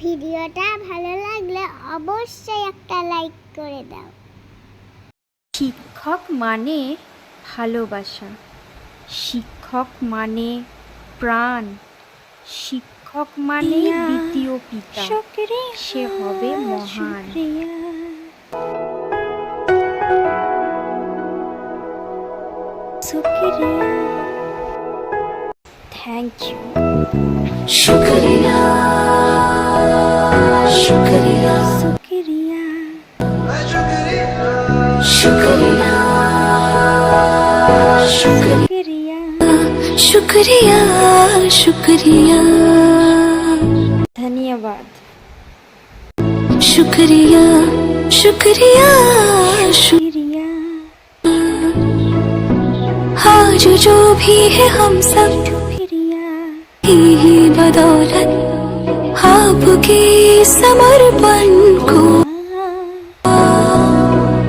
ভিডিওটা ভালো লাগলে অবশ্যই একটা লাইক করে দাও। শিক্ষক মানে ভালোবাসা। শিক্ষক মানে প্রাণ। শিক্ষক মানে দ্বিতীয় পিতা। সে হবে মহান। थैंक यू शुक्रिया शुक्रिया। शुक्रिया। शुक्रिया शुक्रिया। शुक्रिया धन्यवाद। शुक्रिया शुक्रिया। शुक्रिया। आज जो भी है हम सब बदौलत आपके समर्पण को।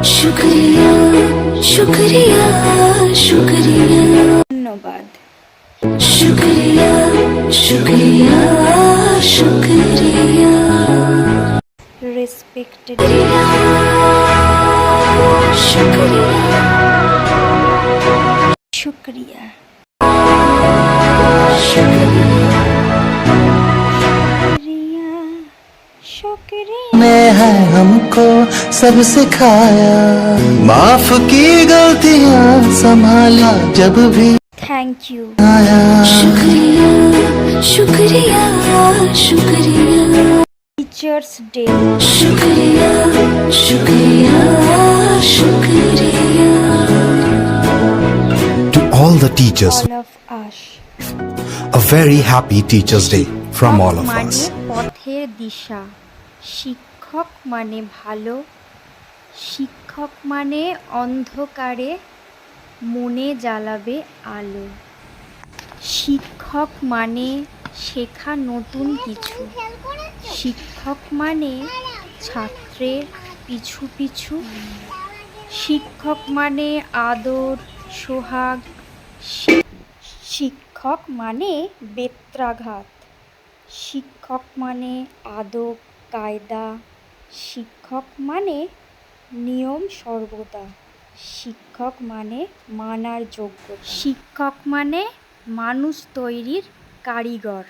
शुक्रिया शुक्रिया शुक्रिया। धन्यवाद। शुक्रिया शुक्रिया शुक्रिया। रिस्पेक्ट शुक्रिया। है हमको सब सिखाया माफ की गलतियां संभाला जब भी থ্যাংক ইউ आया शुक्रिया शुक्रिया शुक्रिया টিচার্স ডে शुक्रिया शुक्रिया शुक्रिया To all the teachers, all of us a very happy Teachers' Day from all of মানে us. পথের দিশা শিক্ষক মানে ভালো, শিক্ষক মানে অন্ধকারে মনে জ্বালাবে আলো। শিক্ষক মানে শেখা নতুন কিছু। শিক্ষক মানে ছাত্রের পিছু পিছু। শিক্ষক মানে আদর, সোহাগ। শিক্ষক মানে বেত্রাঘাত। শিক্ষক মানে আদব, কায়দা। শিক্ষক মানে নিয়ম সর্বদা। শিক্ষক মানে মানার যোগ্য শিক্ষক মানে মানুষ তৈরির কারিগর।